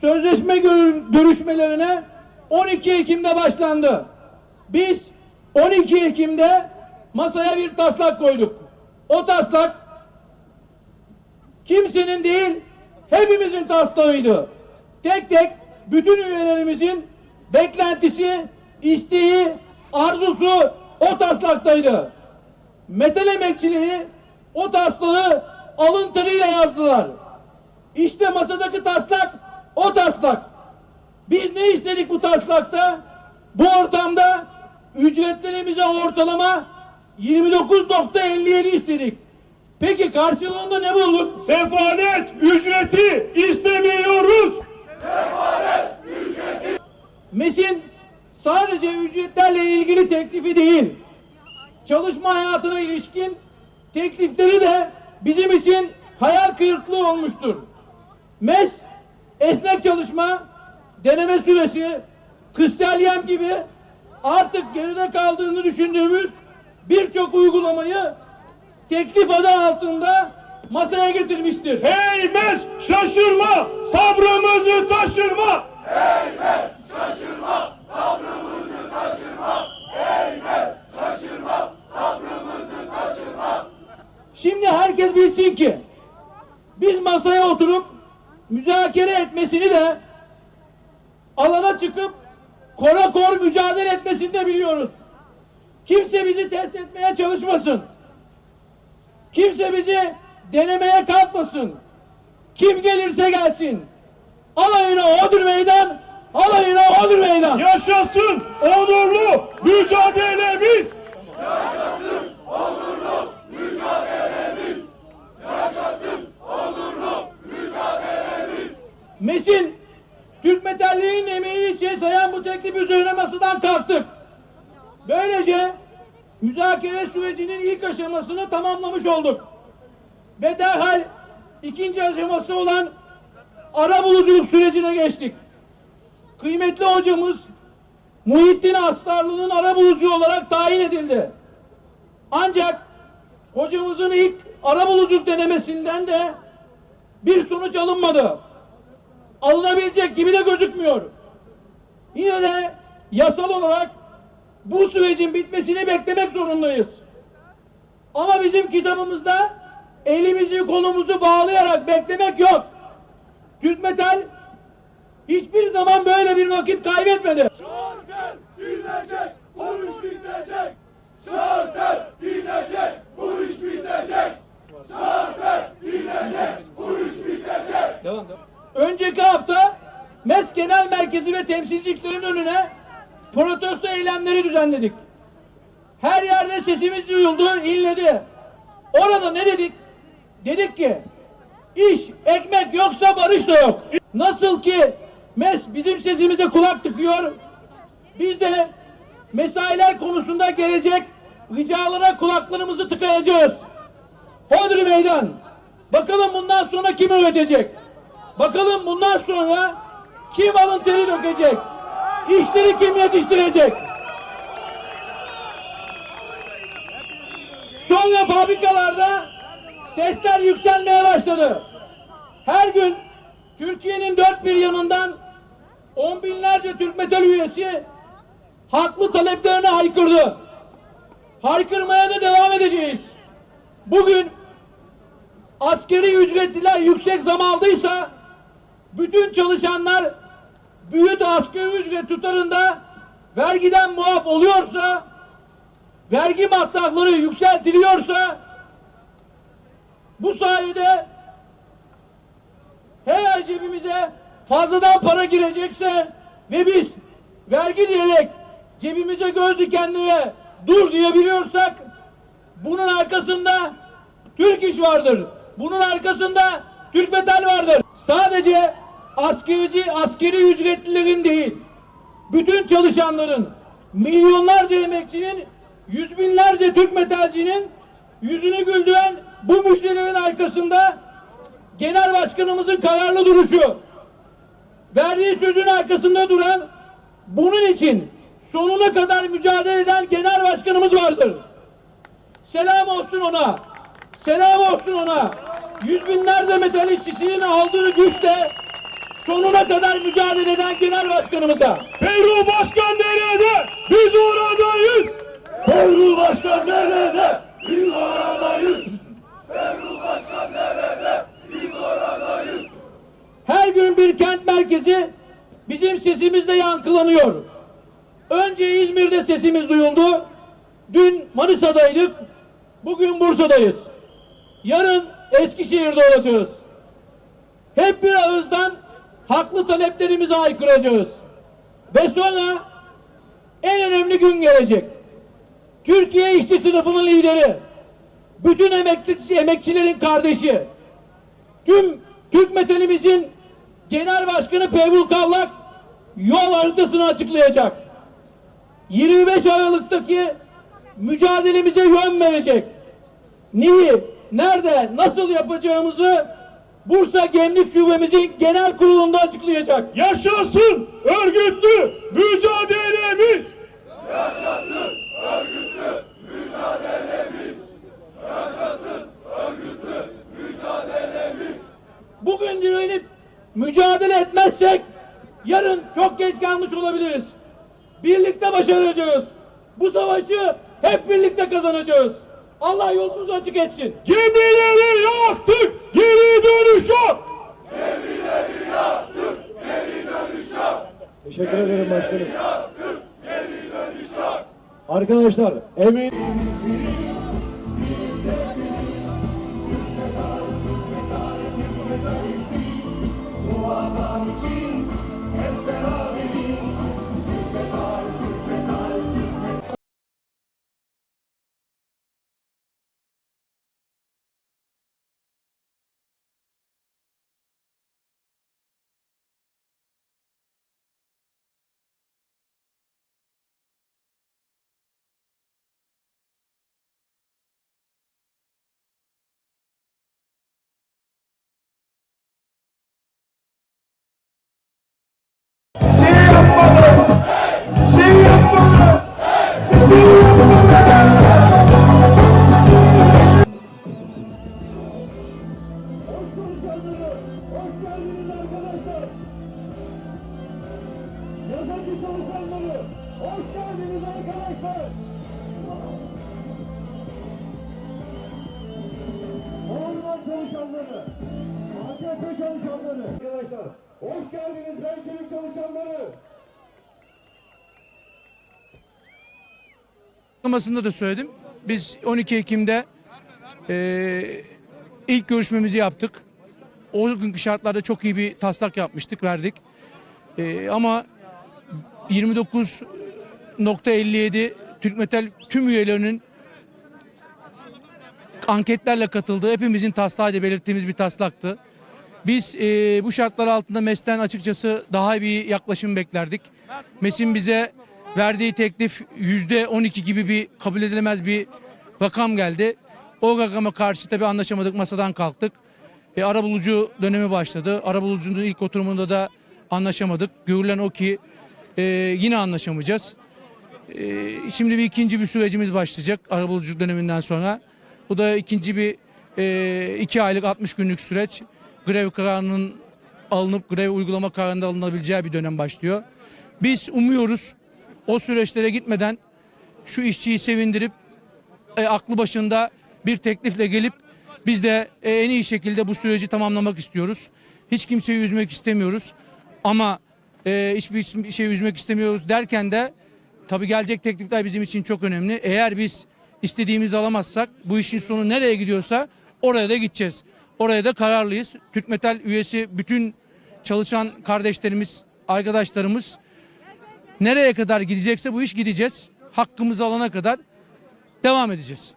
sözleşme gör- görüşmelerine 12 Ekim'de başlandı. Biz 12 Ekim'de masaya bir taslak koyduk. O taslak kimsenin değil hepimizin taslağıydı. Tek tek bütün üyelerimizin beklentisi, isteği, arzusu o taslaktaydı. Metal emekçileri o taslağı alın yazdılar. İşte masadaki taslak o taslak. Biz ne istedik bu taslakta? Bu ortamda ücretlerimize ortalama 29.57 istedik. Peki karşılığında ne bulduk? Sefalet ücreti istemiyoruz. MES'in sadece ücretlerle ilgili teklifi değil, çalışma hayatına ilişkin teklifleri de bizim için hayal kırıklığı olmuştur. MES, esnek çalışma, deneme süresi, kristalyen gibi artık geride kaldığını düşündüğümüz birçok uygulamayı teklif adı altında masaya getirmiştir. Hey mes şaşırma! Sabrımızı taşırma. Şimdi herkes bilsin ki biz masaya oturup müzakere etmesini de alana çıkıp kora kor mücadele etmesini de biliyoruz. Kimse bizi test etmeye çalışmasın. Kimse bizi denemeye kalkmasın. Kim gelirse gelsin. Alayına odur meydan, alayına odur meydan. Yaşasın onurlu mücadelemiz. Mesin Türk metalliğinin emeği için sayan bu teklif üzerine masadan kalktık. Böylece müzakere sürecinin ilk aşamasını tamamlamış olduk. Ve derhal ikinci aşaması olan ara buluculuk sürecine geçtik. Kıymetli hocamız Muhittin Astarlı'nın ara bulucu olarak tayin edildi. Ancak hocamızın ilk ara buluculuk denemesinden de bir sonuç alınmadı alınabilecek gibi de gözükmüyor. Yine de yasal olarak bu sürecin bitmesini beklemek zorundayız. Ama bizim kitabımızda elimizi kolumuzu bağlayarak beklemek yok. Türk Metal hiçbir zaman böyle bir vakit kaybetmedi. Şartel inecek, bu iş bitecek. Şartel inecek, bu iş bitecek. Şartel inecek, bu iş bitecek. Devam, devam. Önceki hafta MES Genel Merkezi ve temsilciliklerin önüne protesto eylemleri düzenledik. Her yerde sesimiz duyuldu, inledi. Orada ne dedik? Dedik ki iş, ekmek yoksa barış da yok. Nasıl ki MES bizim sesimize kulak tıkıyor, biz de mesailer konusunda gelecek ricalara kulaklarımızı tıkayacağız. Hodri meydan. Bakalım bundan sonra kim öğretecek? Bakalım bundan sonra kim alın teri dökecek? İşleri kim yetiştirecek? Sonra fabrikalarda sesler yükselmeye başladı. Her gün Türkiye'nin dört bir yanından on binlerce Türk Metal üyesi haklı taleplerine haykırdı. Haykırmaya da devam edeceğiz. Bugün askeri ücretliler yüksek zam aldıysa bütün çalışanlar büyük askeri ücret tutarında vergiden muaf oluyorsa vergi matlakları yükseltiliyorsa bu sayede her ay cebimize fazladan para girecekse ve biz vergi diyerek cebimize göz dikenlere dur diyebiliyorsak bunun arkasında Türk iş vardır. Bunun arkasında Türk metal vardır. Sadece askerici, askeri ücretlilerin değil, bütün çalışanların, milyonlarca emekçinin, yüz binlerce Türk metalcinin yüzünü güldüren bu müşterilerin arkasında genel başkanımızın kararlı duruşu, verdiği sözün arkasında duran, bunun için sonuna kadar mücadele eden genel başkanımız vardır. Selam olsun ona. Selam olsun ona. Yüz binlerce metal işçisinin aldığı güçle sonuna kadar mücadele eden genel başkanımıza, Peru Başkan nerede? Biz oradayız. Peru Başkan nerede? Biz oradayız. Peru Başkan nerede? Biz oradayız. her gün bir kent merkezi bizim sesimizle yankılanıyor. Önce İzmir'de sesimiz duyuldu. Dün Manisa'daydık. Bugün Bursa'dayız. Yarın Eskişehir'de olacağız. Hep bir ağızdan haklı taleplerimizi haykıracağız. Ve sonra en önemli gün gelecek. Türkiye işçi sınıfının lideri, bütün emekli, emekçilerin kardeşi, tüm Türk Metal'imizin Genel Başkanı Pevul Kavlak yol haritasını açıklayacak. 25 Aralık'taki mücadelemize yön verecek. Neyi, nerede, nasıl yapacağımızı Bursa Gemlik Şubemizin genel kurulunda açıklayacak. Yaşasın örgütlü mücadelemiz. Bugün direnip mücadele etmezsek yarın çok geç kalmış olabiliriz. Birlikte başaracağız. Bu savaşı hep birlikte kazanacağız. Allah yolumuzu açık etsin. Gemileri yaktık, geri dönüş yok. Teşekkür ederim başkanım. Arkadaşlar emin çalışanları, AKP çalışanları. Arkadaşlar, hoş geldiniz Bençelik çalışanları. açıklamasında da söyledim. Biz 12 Ekim'de eee, ilk görüşmemizi yaptık. O günkü şartlarda çok iyi bir taslak yapmıştık, verdik. Eee, ama 29.57 Türk Metal tüm üyelerinin anketlerle katıldığı, hepimizin taslağı belirttiğimiz bir taslaktı. Biz eee, bu şartlar altında MES'ten açıkçası daha bir yaklaşım beklerdik. MES'in bize verdiği teklif yüzde 12 gibi bir kabul edilemez bir rakam geldi. O rakama karşı tabii anlaşamadık, masadan kalktık. E, arabulucu dönemi başladı. Arabulucunun ilk oturumunda da anlaşamadık. Görülen o ki e, yine anlaşamayacağız. E, şimdi bir ikinci bir sürecimiz başlayacak arabuluculuk döneminden sonra. Bu da ikinci bir e, iki aylık 60 günlük süreç. Grev kararının alınıp grev uygulama kararında alınabileceği bir dönem başlıyor. Biz umuyoruz o süreçlere gitmeden şu işçiyi sevindirip e, aklı başında bir teklifle gelip biz de e, en iyi şekilde bu süreci tamamlamak istiyoruz. Hiç kimseyi üzmek istemiyoruz. Ama e, hiçbir şey üzmek istemiyoruz derken de tabii gelecek teklifler bizim için çok önemli. Eğer biz istediğimizi alamazsak bu işin sonu nereye gidiyorsa oraya da gideceğiz. Oraya da kararlıyız. Türk Metal üyesi bütün çalışan kardeşlerimiz, arkadaşlarımız nereye kadar gidecekse bu iş gideceğiz. Hakkımızı alana kadar devam edeceğiz.